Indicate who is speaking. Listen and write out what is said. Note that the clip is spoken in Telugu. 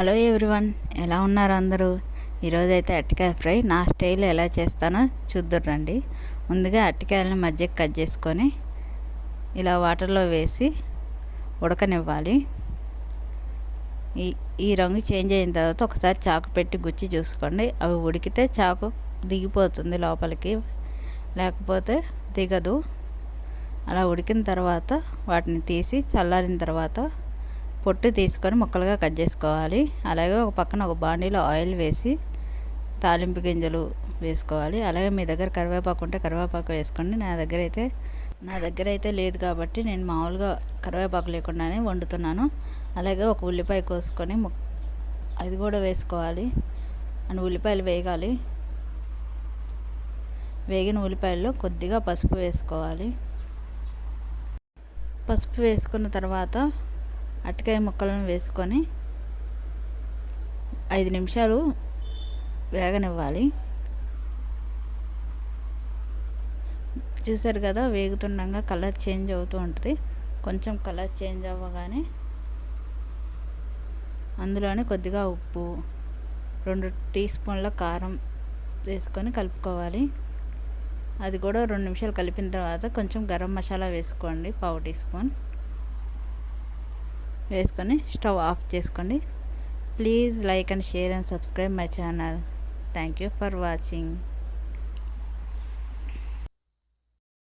Speaker 1: హలో ఎవ్రీవన్ ఎలా ఉన్నారు అందరూ? ఈరోజైతే అరటికాయ ఫ్రై. నా స్టైల్ ఎలా చేస్తానో చూద్దరు రండి. ముందుగా అరటికాయలను మధ్యకి కట్ చేసుకొని ఇలా వాటర్లో వేసి ఉడకనివ్వాలి. ఈ ఈ రంగు చేంజ్ అయిన తర్వాత ఒకసారి చాకు పెట్టి గుచ్చి చూసుకోండి. అవి ఉడికితే చాకు దిగిపోతుంది లోపలికి. లేకపోతే దిగదు. అలా ఉడికిన తర్వాత వాటిని తీసి చల్లారిన తర్వాత పొట్టు తీసుకొని ముక్కలుగా కట్ చేసుకోవాలి. అలాగే ఒక పక్కన ఒక బాండీలో ఆయిల్ వేసి తాలింపు గింజలు వేసుకోవాలి. అలాగే మీ దగ్గర కరివేపాకు ఉంటే కరివేపాకు వేసుకోండి. నా దగ్గర అయితే నా దగ్గర అయితే లేదు కాబట్టి నేను మామూలుగా కరివేపాకు లేకుండానే వండుతున్నాను. అలాగే ఒక ఉల్లిపాయ కోసుకొని అది కూడా వేసుకోవాలి. అండ్ ఉల్లిపాయలు వేగాలి. వేగిన ఉల్లిపాయల్లో కొద్దిగా పసుపు వేసుకోవాలి. పసుపు వేసుకున్న తర్వాత అరటికాయ ముక్కలను వేసుకొని ఐదు నిమిషాలు వేగనివ్వాలి. చూసారు కదా వేగుతుండగా కలర్ చేంజ్ అవుతూ ఉంటుంది. కొంచెం కలర్ చేంజ్ అవ్వగానే అందులోనే కొద్దిగా ఉప్పు రెండు టీ స్పూన్ల కారం వేసుకొని కలుపుకోవాలి. అది కూడా రెండు నిమిషాలు కలిపిన తర్వాత కొంచెం గరం మసాలా వేసుకోండి పావు టీ స్పూన్. వేసుకొని స్టవ్ ఆఫ్ చేసుకోండి. Please like and share and subscribe my channel. Thank you for watching.